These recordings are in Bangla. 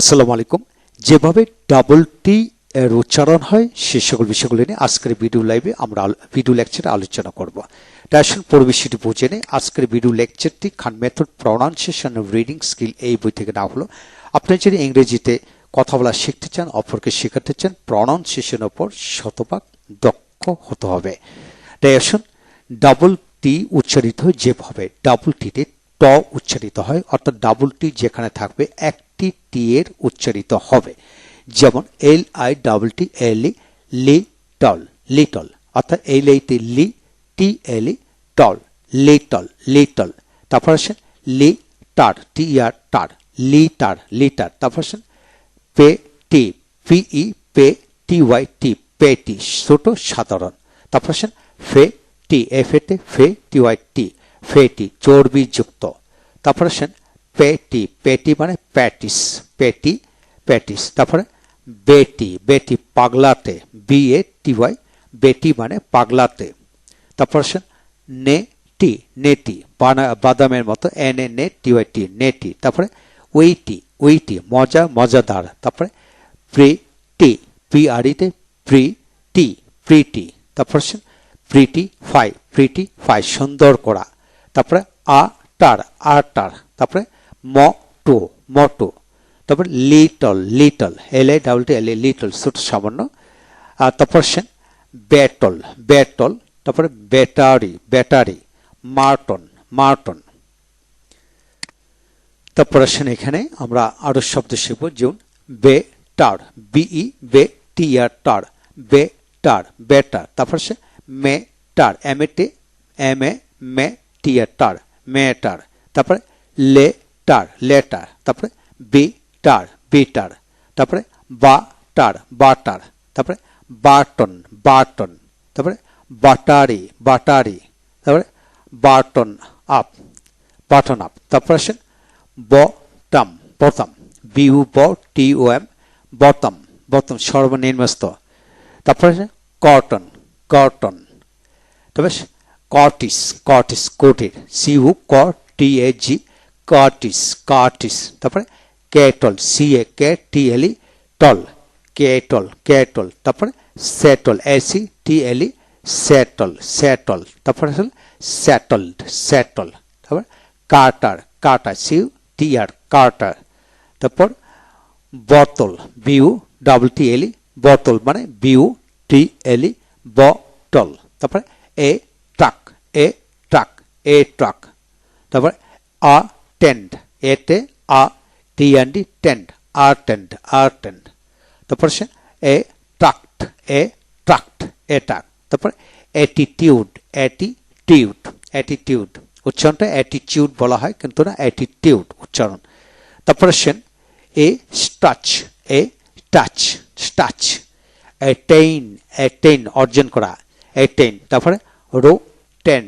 আসসালামু আলাইকুম। যেভাবে ডাবল টি এর উচ্চারণ হয়, সে সকল বিষয়গুলি নিয়ে আজকের ভিডিও লাইভে আমরা ভিডিও লেকচারে আলোচনা করব। তাই আসুন পরিবেশটি বুঝে নিয়ে আজকের ভিডিও লেকচারটি Khan method pronunciation reading skill এই বই থেকে নেওয়া হলো। আপনি যদি ইংরেজিতে কথা বলা শিখতে চান, অপরকে শেখাতে চান প্রনাউন্সিয়েশন ওপর শতভাগ দক্ষ হতে হবে। তাই আসুন ডাবল টি উচ্চারিত হয় যেভাবে ডাবল টিতে ট উচ্চারিত হয়, অর্থাৎ ডাবল টি যেখানে থাকবে একটি টি এর উচ্চারিত হবে। যেমন L I double T L E little little অর্থাৎ এল এইতে লি, টি এল ই টল লিটল লিটল তারপর আসেন লি টার, টি আর টার লিটার লিটার তারপর আসেন petty P E petty Y T petty ছোট সাধারণ। তারপর আসেন ফে টি, এফ এতে ফে টি ওয়াই টি ফেটি চর্বিযুক্ত। তারপর আসেন পেটি পেটি মানে প্যাটিস পেটি প্যাটিস তারপরে বেটি বেটি পাগলাতে বি এ টি ওয়াই বেটি মানে পাগলাতে, তারপর আসেন নেটি নেটি বাদামের মতো এন এ নে টি ওয়াই টি নেটি, তারপরে ওইটি ওইটি, মজা, মজাদার, তারপরে প্রিটি পি আরিতে প্রি টি প্রিটি তারপর আসেন প্রিটি ফাই প্রিটি ফাই, সুন্দর করা, তারপরে আ টার আর টার তারপরে মটো মটো। তারপরে little little L A double T L E little ছোট সামান্য। আর তারপর সেন ব্যাটল ব্যাটল তারপরে ব্যাটারি ব্যাটারি, মার্টন মার্টন। তারপর আসেন এখানে আমরা আরও শব্দ শিখব, যেমন বে টার বিই বে টি আর টার বে টার বেটার। তারপর সে টার M A T M A মে টি আর টার মেটার। তারপরে লে টার লেটার তারপরে বি টার বিটার তারপরে বা টার বাটার তারপরে বাটন বাটন তারপরে বাটারি বাটারি তারপরে বাটন আপ বাটন আপ তারপর আসেন বটম বটম বিউ B T O M bottom bottom সর্বনিম্নস্ত তারপর আছে কটন কটন তবে কটিস কটিস কোটির সি ইউ ক টি এ জি কটিস কটিস তারপরে kettle C A K T L E ton kettle kettle তারপরে settle A C T L E settle settle তারপরে আসলে সেটলড সেটল তারপর carter carter C T R carter তারপর বোতল বিউ ডাবল টি এলি বোতল মানে বিউ টি এলি বটল তারপরে এ ট্রাক এ ট্রাক এ ট্রাক তারপরে আ এতে আ টি অ্যান্ড ডি টেন্ট আর টেন্ট আর তারপর সে এ ট্রাক্ট এ ট্রাক্ট এ ট্রাক্ট তারপরে অ্যাটিটিউড অ্যাটিটিউড অ্যাটিটিউড উচ্চারণটা অ্যাটিটিউড বলা হয়, কিন্তু না অ্যাটিটিউড উচ্চারণ। তারপরে Sen attach attach attach attain attain অর্জন করা অ্যাটেইন তারপরে rotten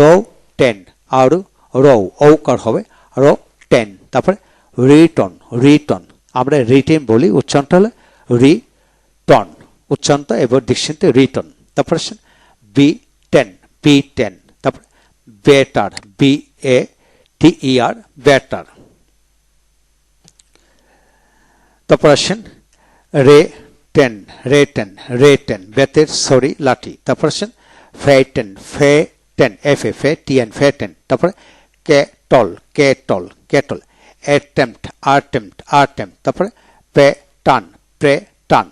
rotten R রো ঔকার হবে রো টেন তারপরে রিটন রিটন আমরা রিটেন বলি, উচ্চারণটা হলো রিটন উচ্চারণটা এবার ডিকশনতে রিটন তারপরে বি টেন বি টেন তারপরে better B A T E R better তারপর আসেন রে টেন রে টেন রে টেন বেতের সরি লাঠি। তারপর আসেন ফে টেন ফে টেন এফ এ ফে টি এন ফে টেন তারপরে কে টল কে টল কেটল। অ্যাটেম্পট আর্টেম্পট আর্টেম্প তারপরে পে টান প্রে টান।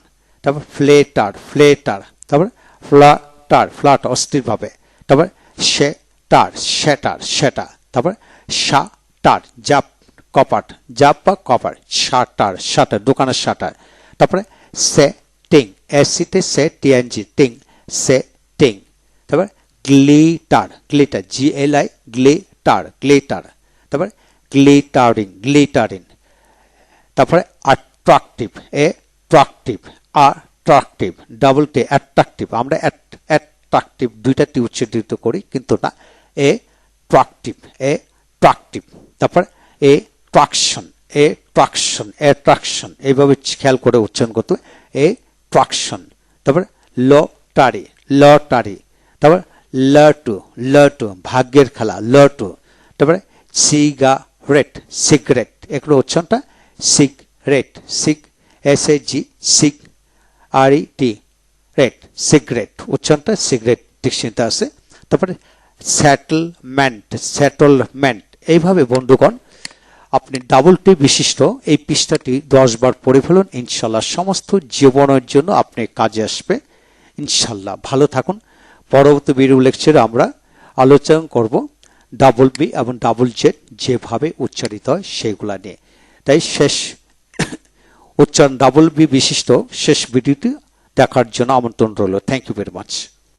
তারপর ফ্লেটার ফ্লেটার তারপরে ফ্লাটার ফ্লাট অস্থিরভাবে। তারপরে সে টার সেটার সেটা তারপরে সা টার জাপ কপাট জাপ বা কপাট শাটার শাটার দোকানের শাটার তারপরে সে টিং এসিতে সে টিএনজি টিং সে টিং তারপরে glitter glitter G L I glitter glitter তারপরে গ্লিটারিং গ্লিটারিং তারপরে attractive attractive attractive double T attractive আমরা অ্যাট্রাকটিভ দুইটা টি উচ্চারিত করি, কিন্তু না এ ট্রাকটিভ এ ট্রাকটিভ তারপরে এ ট্রাকশন এ ট্রাকশন এ এইভাবে খেয়াল করে উচ্চারণ করতে এ ট্রাকশন তারপরে লটারি লটারি তারপর লটু লটু, ভাগ্যের খেলা, লটু। তারপরে সিগারেট সিগারেট। এগুলো উচ্চারণটা cigarette cig S A G cig R E T rate, cigarette. উচ্চারণটা সিগারেট ডিকশনারিতে আছে তারপরে সেটেলমেন্ট সেটেলমেন্ট। এইভাবে বন্ধুগণ, আপনি ডাবল টি বিশিষ্ট এই পৃষ্ঠাটি দশ বার পড়ে ফেলুন। ইনশাল্লাহ সমস্ত জীবনের জন্য আপনি কাজে আসবে। ইনশাল্লাহ। ভালো থাকুন। পরবর্তী ভিডিও লেকচারে আমরা আলোচনা করব ডাবল বি এবং ডাবল জেড যেভাবে উচ্চারিত হয় সেগুলো নিয়ে। তাই শেষ উচ্চারণ ডাবল বি বিশিষ্ট শেষ ভিডিওটি দেখার জন্য আমন্ত্রণ রইল। Thank you very much